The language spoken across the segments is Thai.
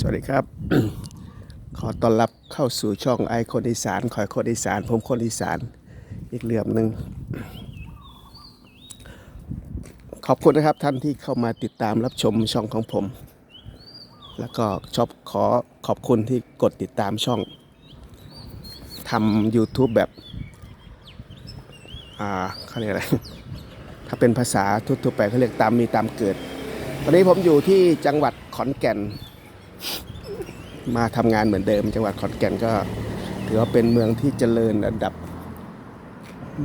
สวัสดีครับ ขอต้อนรับเข้าสู่ช่องไอคนอีสานคอยคนอีสาน ผมคนอีสาน อีกเหลื่อมหนึ่ง ขอบคุณนะครับท่านที่เข้ามาติดตามรับชมช่องของผม แล้วก็ชอบขอขอบคุณที่กดติดตามช่องทำ YouTube แบบ อ่าเขาเรียกอะไร ถ้าเป็นภาษาทั่วๆไปเขาเรียกตามมีตามเกิด วันนี้ผมอยู่ที่จังหวัดขอนแก่น มาทำงานเหมือนเดิม จังหวัดขอนแก่นก็ ถือว่าเป็นเมืองที่เจริญอันดับ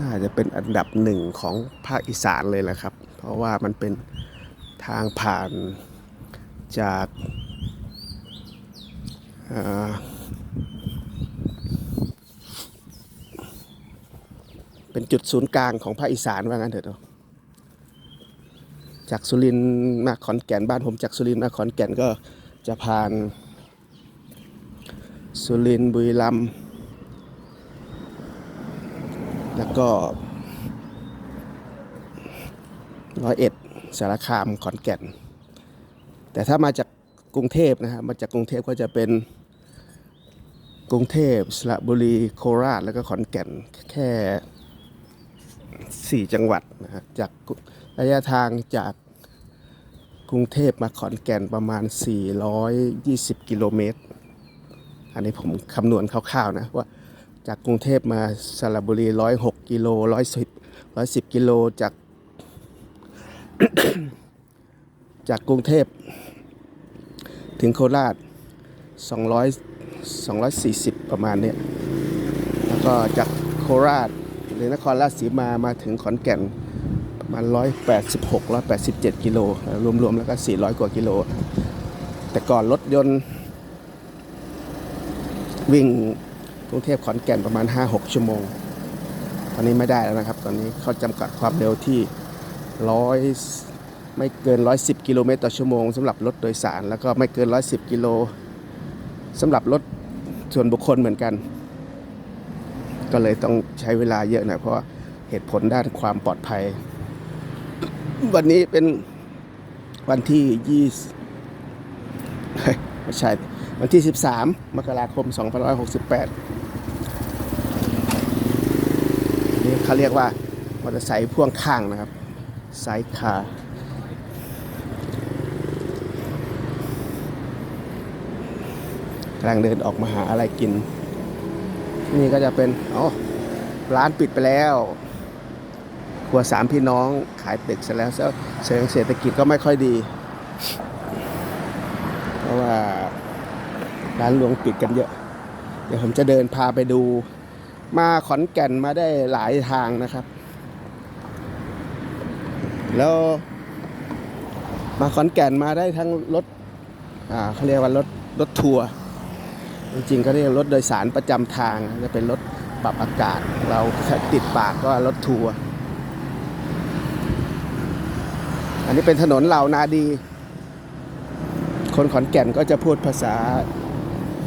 น่าจะเป็นอันดับหนึ่งของภาคอีสานเลยแหละครับ เพราะว่ามันเป็นทางผ่านจากาเป็นจุดศูนย์กลางของภาคอีสานว่างั้นเถอะจากสุรินทร์มาขอนแก่นบ้านผมจากสุรินทร์มาขอนแก่นก็จะผ่าน สุรินทร์บุรีรัมย์แล้วก็ร้อยเอ็ดสารคามขอนแก่น แต่ถ้ามาจากกรุงเทพนะฮะมาจากกรุงเทพก็จะเป็นกรุงเทพสระบุรีโคราชแล้วก็ขอนแก่นแค่ 4 จังหวัดนะฮะจากระยะทางจากกรุงเทพมาขอนแก่นประมาณ 420 กิโลเมตร อันนี้ผมคำนวณคร่าวๆนะว่าจากกรุงเทพมาสระบุรี106กิโล110 110กิโลจาก จากกรุงเทพ ถึงโคราช200 240ประมาณเนี้ยแล้วก็จากโคราชหรือนครราชสีมามาถึงขอนแก่นประมาณ186 187กิโลรวมๆแล้วก็400กว่ากิโล แต่ก่อนรถยนต์ วิ่งกรุงเทพขอนแก่นประมาณ 5-6 ชั่วโมง ตอนนี้ไม่ได้แล้วนะครับ ตอนนี้เขาจำกัดความเร็วที่ร้อยไม่เกิน 110 กิโลเมตรต่อชั่วโมงสำหรับรถโดยสาร แล้วก็ไม่เกิน 110 กิโลสำหรับรถส่วนบุคคลเหมือนกัน ก็เลยต้องใช้เวลาเยอะหน่อยเพราะเหตุผลด้านความปลอดภัย วันนี้เป็นวันที่ยี่ไม่ใช่ วันที่ 13 มกราคม 2568 นี่เขาเรียกว่ามอเตอร์ไซค์พ่วงข้างนะครับไซค์คาร์กำลังเดินออกมาหาอะไรกิน นี่ก็จะเป็นอ๋อร้านปิดไปแล้วครัวสามพี่น้องขายเป็ดเสร็จแล้วเชิงเศรษฐกิจก็ไม่ค่อยดี เพราะว่า ร้านหลวงปิดกันเยอะ เดี๋ยวผมจะเดินพาไปดู มาขอนแก่นมาได้หลายทางนะครับ แล้วมาขอนแก่นมาได้ทั้งรถอ่าเขาเรียกว่ารถรถทัวร์จริงๆก็เรียกรถโดยสารประจำทางจะเป็นรถปรับอากาศ เราติดปากก็รถทัวร์อันนี้เป็นถนนเหล่านาดี คนขอนแก่นก็จะพูดภาษา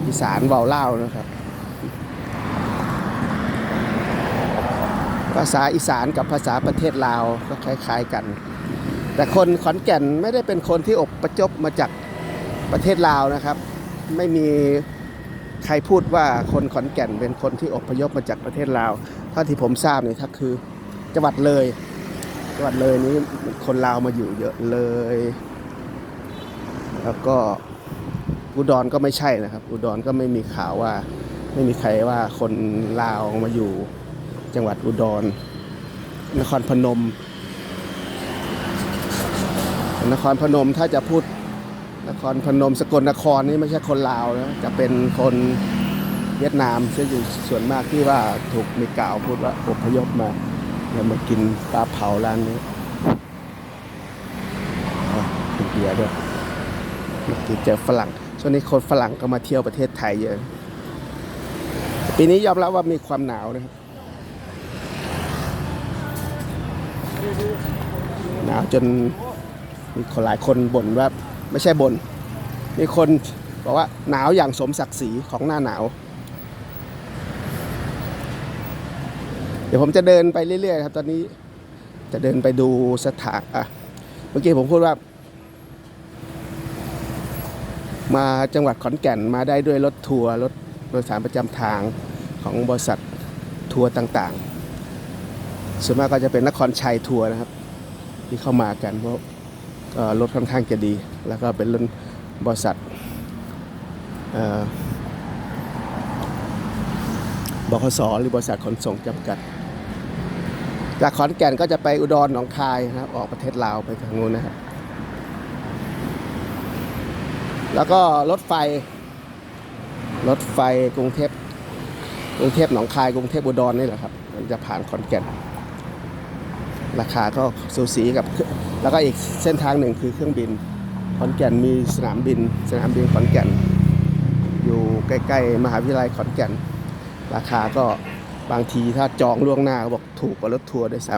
อีสานเบาเล่านะครับ ภาษาอีสานกับภาษาประเทศลาวก็คล้าย ๆกัน แต่คนขอนแก่นไม่ได้เป็นคนที่อพยพมาจากประเทศลาวนะครับ ไม่มีใครพูดว่าคนขอนแก่นเป็นคนที่อบพยพมาจากประเทศลาวเท่าที่ผมทราบเนี่ยถ้าคือจังหวัดเลยจังหวัดเลยนี้คนลาวมาอยู่เยอะเลย แล้วก็ อุดรก็ไม่ใช่นะครับ อุดรก็ไม่มีข่าวว่า ไม่มีใครว่าคนลาวมาอยู่จังหวัดอุดร นครพนม นครพนมถ้าจะพูดนครพนมสกลนครนี่ไม่ใช่คนลาวนะจะเป็นคนเวียดนามซะอยู่ส่วนมากที่ว่าถูกมีกล่าวพูดว่าอพยพมาแล้วมากินปลาเผาร้านนี้กินเบียร์ด้วยเมื่อกี้เจอฝรั่ง ช่วงนี้คนฝรั่งก็มาเที่ยวประเทศไทยเยอะปีนี้ยอมรับว่ามีความหนาวนะครับหนาวจนมีคนหลายคนบ่นว่าไม่ใช่บ่นมีคนบอกว่าหนาวอย่างสมศักดิ์ศรีของหน้าหนาว เดี๋ยวผมจะเดินไปเรื่อยๆครับ ตอนนี้จะเดินไปดูสถานอะเมื่อกี้ผมพูดว่า มาจังหวัดขอนแก่นมาได้ด้วยรถทัวร์รถโดยสารประจำทางของบริษัททัวร์ต่างๆ ส่วนมากก็จะเป็นนครชัยทัวร์นะครับ ที่เข้ามากันเพราะรถค่อนข้างจะดี แล้วก็เป็นรถบริษัทบขสหรือบริษัทขนส่งจำกัด จากขอนแก่นก็จะไปอุดรหนองคายนะครับออกประเทศลาวไปทางนู้นนะครับ แล้วก็รถไฟ รถไฟกรุงเทพกรุงเทพหนองคายกรุงเทพอุดรนี่แหละครับ มันจะผ่านขอนแก่น ราคาก็สูสีกับ แล้วก็อีกเส้นทางหนึ่งคือเครื่องบิน ขอนแก่นมีสนามบิน สนามบินขอนแก่น อยู่ใกล้ ๆ มหาวิทยาลัยขอนแก่น ราคาก็บางทีถ้าจองล่วงหน้าก็บอกถูกกว่ารถทัวร์ด้วยซ้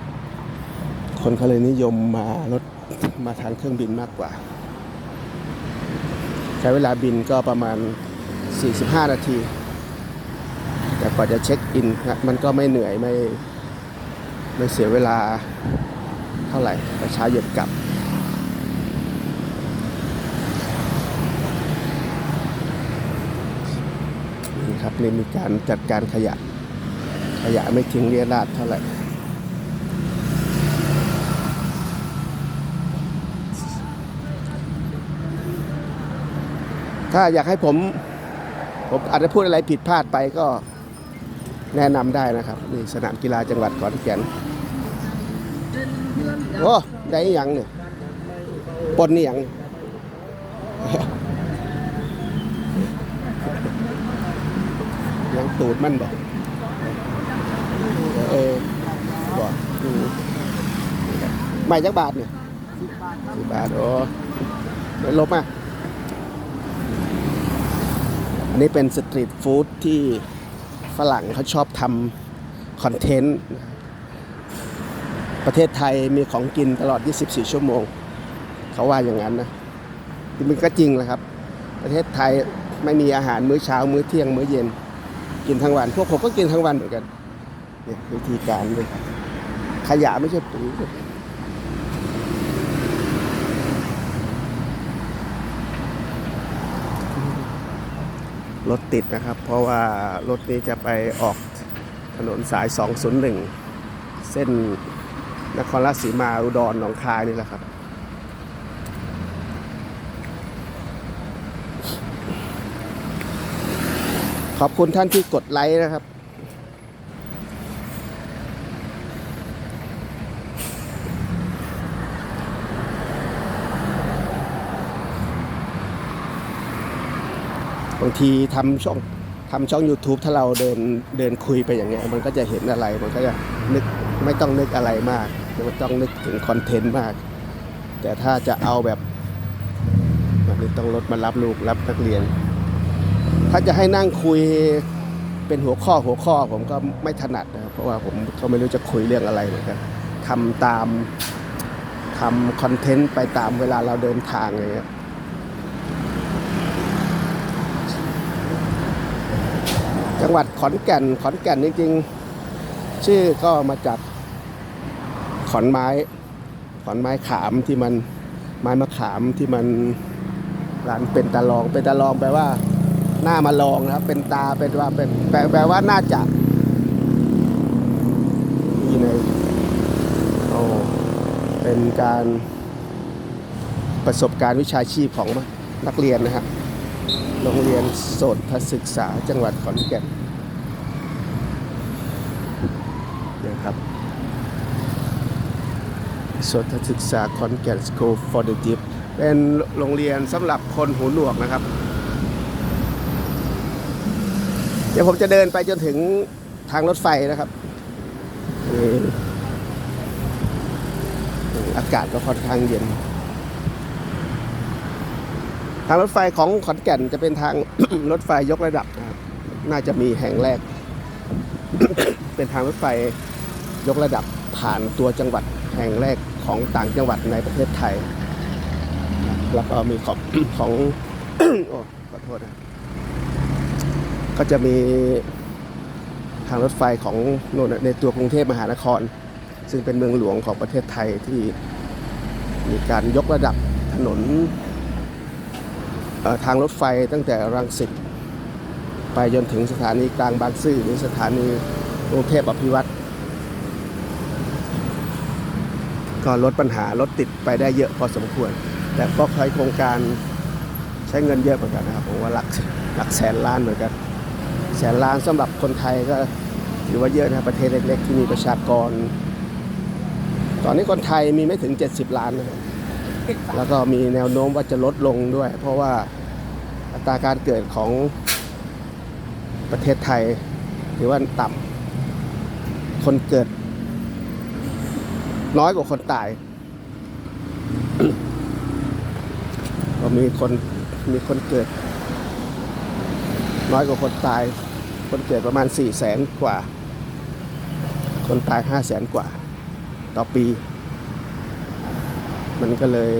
ำคนเขาเลยนิยมมารถมาทางเครื่องบินมากกว่า ใช้เวลาบินก็ประมาณ 45 นาที แต่กว่าจะเช็คอินนะมันก็ไม่เหนื่อยไม่ไม่เสียเวลาเท่าไหร่ไปเช้าเย็นกลับ นี่ครับนี่มีการจัดการขยะ ขยะไม่ทิ้งเรียราดเท่าไหร่ ถ้าอยากให้ผมผมอาจจะพูดอะไรผิดพลาดไปก็แนะนำได้นะครับนี่สนามกีฬาจังหวัดขอนแก่นโอ้ได้ยังเนี่ยปนนี่ยังยังตูดมันบอกเออบอกอืมใหม่จักบาทเนี่ยสิบบาทโอ้ลบมาอั นนี้เป็นสตรีทฟู้ดที่ฝรั่งเขาชอบทำคอนเทนต์ ประเทศไทยมีของกินตลอด 24 ชั่วโมง เขาว่าอย่างนั้นนะมันก็จริงแหละครับ ประเทศไทยไม่มีอาหารมื้อเช้า มื้อเที่ยง มื้อเย็น กินทั้งวัน พวกผมก็กินทั้งวันเหมือนกันเนี่ยวิธีการเลยขยะไม่ใช่ปุ๋ย รถติดนะครับ เพราะว่ารถนี้จะไปออกถนนสาย 201 เส้นนครราชสีมาอุดรหนองคายนี่แหละครับ ขอบคุณท่านที่กดไลค์นะครับางทีทำช่องทำช่อง YouTube ถ้าเราเดินเดินคุยไปอย่างเงี้ยมันก็จะเห็นอะไรมันก็จะนึกไม่ต้องนึกอะไรมากไม่ต้องนึกถึงคอนเทนต์มาก แต่ถ้าจะเอาแบบวันนี้ต้องรถมารับลูกรับนักเรียน ถ้าจะให้นั่งคุยเป็นหัวข้อหัวข้อผมก็ไม่ถนัดนะเพราะว่าผมก็ไม่รู้จะคุยเรื่องอะไรเหมือนกันทำตามทำคอนเทนต์ไปตามเวลาเราเดินทางอย่างเงี้ย จังหวัดขอนแก่น ขอนแก่นจริงๆ ชื่อก็มาจากขอนไม้ ขอนไม้ขามที่มันไม้มะขามที่มันร้านเป็นตาลอง เป็นตาลองแปลว่า หน้ามาลองนะครับ เป็นตาเป็นว่าเป็นแปลว่าน่าจะนี่เลยโอ้เป็นการประสบการณ์วิชาชีพของนักเรียนนะครับ โรงเรียนโสตศึกษาจังหวัดขอนแก่นนะครับโสตศึกษาขอนแก่น School for the Deaf เป็นโรงเรียนสำหรับคนหูหนวกนะครับ เดี๋ยวผมจะเดินไปจนถึงทางรถไฟนะครับอากาศก็ค่อนข้างเย็น ทางรถไฟของขอนแก่นจะเป็นทาง รถไฟยกระดับนะครับน่าจะมีแห่งแรก เป็นทางรถไฟยกระดับผ่านตัวจังหวัดแห่งแรกของต่างจังหวัดในประเทศไทย แล้วก็มีของของโอ้ขอโทษนะก็จะมีทางรถไฟของโน่นในตัวกรุงเทพมหานคร ซึ่งเป็นเมืองหลวงของประเทศไทยที่มีการยกระดับถนน ทางรถไฟตั้งแต่รังสิตไปจนถึงสถานีกลางบางซื่อหรือสถานีกรุงเทพอภิวัตรก็ลดปัญหารถติดไปได้เยอะพอสมควร แต่ก็ใช้โครงการใช้เงินเยอะเหมือนกันนะครับผมว่าหลักหลักแสนล้านเหมือนกันแสนล้านสำหรับคนไทยก็ถือว่าเยอะนะประเทศเล็กๆ ที่มีประชากร ตอนนี้คนไทยมีไม่ถึง 70 ล้านนะแล้วก็มีแนวโน้มว่าจะลดลงด้วย เพราะว่า อัตราการเกิดของประเทศไทยถือว่าต่ำคนเกิด น้อยกว่าคนตาย ก็มีคนมีคนเกิด น้อยกว่าคนตาย คนเกิดประมาณ4ี่แสนกว่า คนตาย5้าแสนกว่า ต่อปี มันก็เลย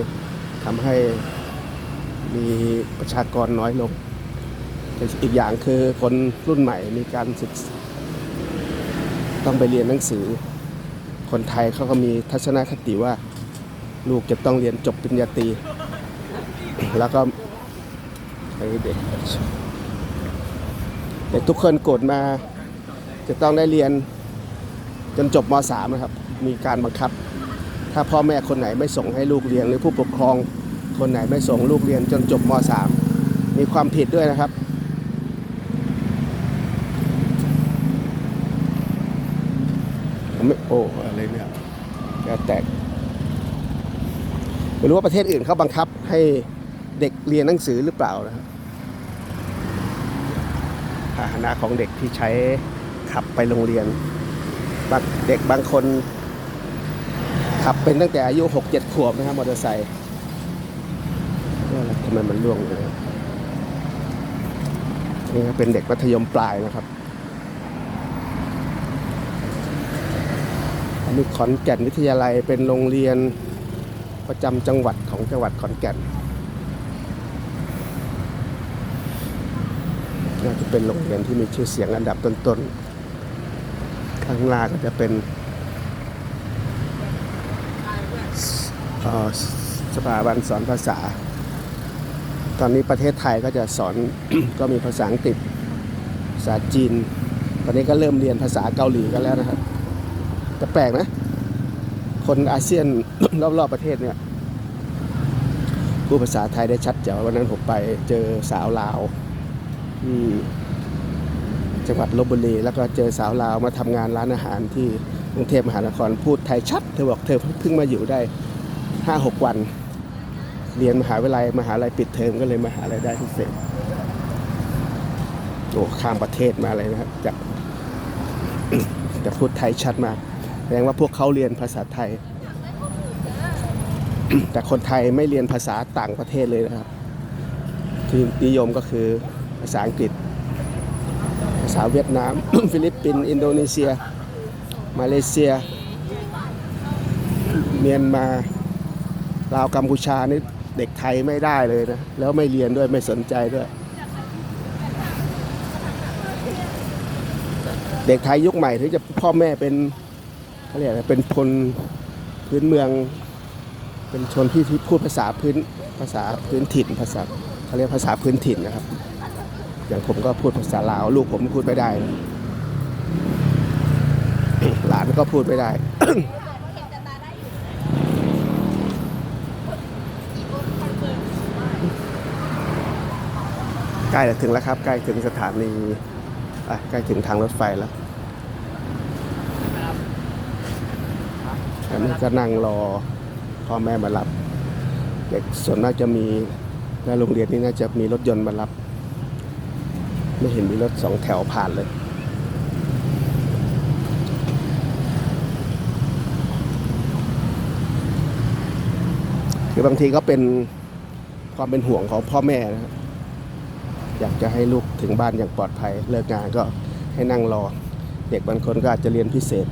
ทำให้ มีประชากรน้อยลงแต่อีกอย่างคือคนรุ่นใหม่มีการศึกต้องไปเรียนหนังสือ คนไทยเขาก็มีทัศนคติว่า ลูกจะต้องเรียนจบปริญญาตรี แล้วก็ให้เด็กเด็กทุกคนกดมา จะต้องได้เรียนจนจบม .3 นะครับ มีการบังคับ ถ้าพ่อแม่คนไหนไม่ส่งให้ลูกเรียนหรือผู้ปกครอง คนไหนไม่ส่งลูกเรียนจนจบม .3 มีความผิดด้วยนะครับ ไม่โอ้อะไรเนี่ยแกแตกไม่รู้ว่าประเทศอื่นเขาบังคับให้เด็กเรียนหนังสือหรือเปล่านะครับพาหนะของเด็กที่ใช้ขับไปโรงเรียนบางเด็กบางคนขับเป็นตั้งแต่อายุหกเจ็ดขวบนะครับมอเตอร์ไซค์ ว่าแล้วทำไมมันล่วงเลยนี่ก็เป็นเด็กมัธยมปลายนะครับ อันนี้ขอนแก่นวิทยาลัยเป็นโรงเรียนประจำจังหวัดของจังหวัดขอนแก่นน่าจะเป็นโรงเรียนที่มีชื่อเสียงอันดับต้นๆ ข้างล่างก็จะเป็นสถาบันสอนภาษา ตอนนี้ประเทศไทยก็จะสอน ก็มีภาษาอังกฤษภาษาจีน ตอนนี้ก็เริ่มเรียนภาษาเกาหลีกันแล้วนะครับแต่แปลกนะ คนอาเซียนรอบๆประเทศเนี่ยพูดภาษาไทยได้ชัดเจ๋ววันนั้นผมไปเจอสาวลาวที่จังหวัดลบบุรี แล้วก็เจอสาวลาวมาทำงานร้านอาหารที่กรุงเทพมหานครพูดไทยชัด เธอบอกเธอเพิ่งมาอยู่ได้ห้าหกวัน เรียนมหาวิทยาลัยมหาลัยปิดเทอมก็เลยมหาลัยได้พิเศษโอ้ข้ามประเทศมาเลยนะครับจากแต่พูดไทยชัดมากแสดงว่าพวกเขาเรียนภาษาไทย แต่คนไทยไม่เรียนภาษาต่างประเทศเลยนะครับ ที่นิยมก็คือภาษาอังกฤษ ภาษาเวียดนาม ฟิลิปปินส์อินโดนีเซีย มาเลเซีย เมียนมาลาวกัมพูชานี่ เด็กไทยไม่ได้เลยนะ แล้วไม่เรียนด้วยไม่สนใจด้วย เด็กไทยยุคใหม่ถึงจะพ่อแม่เป็นเขาเรียกอะไรเป็นพลพื้นเมือง เป็นชนที่ที่พูดภาษาพื้นภาษาพื้นถิ่นภาษาเขาเรียกภาษาพื้นถิ่นนะครับ อย่างผมก็พูดภาษาลาวลูกผมพูดไม่ได้ หลานก็พูดไม่ได้ ใกล้ถึงแล้วครับ ใกล้ถึงสถานีใกล้ถึงทางรถไฟแล้วอันนี้ก็นั่งรอพ่อแม่มารับ เด็กส่วนมากจะมีในโรงเรียนนี่น่าจะมีรถยนต์มารับ ไม่เห็นมีรถสองแถวผ่านเลยคือบางทีก็เป็นความเป็นห่วงของพ่อแม่นะครับ อยากจะให้ลูกถึงบ้านอย่างปลอดภัย เลิกงานก็ให้นั่งรอ เด็กบางคนก็อาจจะเรียนพิเศษ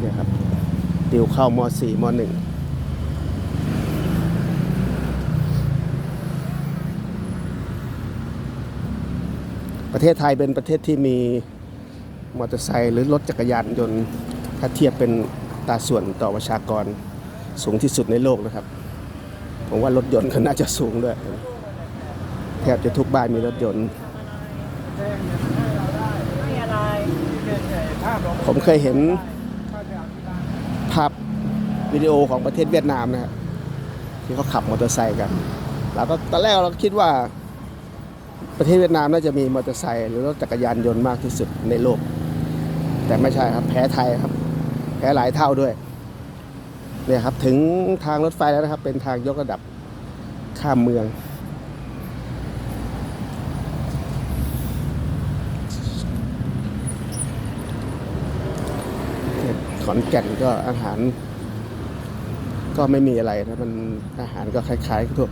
เนี่ยครับติวเข้าม .4 ม .1 ประเทศไทยเป็นประเทศที่มีมอเตอร์ไซค์หรือรถจักรยานยนต์ถ้าเทียบเป็นตาส่วนต่อประชากรสูงที่สุดในโลกนะครับ ผมว่ารถยนต์ก็น่าจะสูงด้วย ทบจะทุกบ้านมีรถยนต์ ผมเคยเห็นภาพวิดีโอของประเทศเวียดนามนะครับที่เขาขับมอเตอร์ไซค์กันเราก็ตอนแรกเราก็คิดว่าประเทศเวียดนามน่าจะมีมอเตอร์ไซค์หรือรถจักรยานยนต์มากที่สุดในโลก แต่ไม่ใช่ครับแพ้ไทยครับ แพ้หลายเท่าด้วยเนี่ยครับถึงทางรถไฟแล้วนะครับ เป็นทางยกระดับข้ามเมือง ข อนแก่นก็อาหาร ก็ไม่มีอะไรนะมันอาหารก็คล้ายๆทั่ว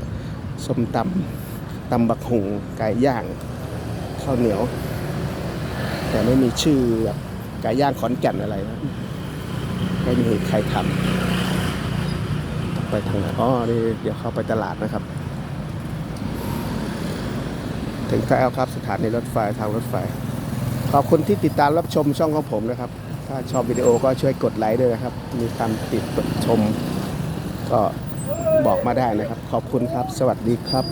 ส้มตำตำบักหุงไก่ย่างข้าวเหนียว แต่ไม่มีชื่อแบบไก่ย่างขอนแก่นอะไรนะไม่มีใครทำไปทางไหนอ๋อนี่เดี๋ยวเข้าไปตลาดนะครับ ถึงแล้วครับสถานีรถไฟทางรถไฟ ขอบคุณที่ติดตามรับชมช่องของผมนะครับ ถ้าชอบวิดีโอก็ช่วยกดไลค์ด้วยนะครับ มีคำติดชม ก็บอกมาได้นะครับ ขอบคุณครับ สวัสดีครับ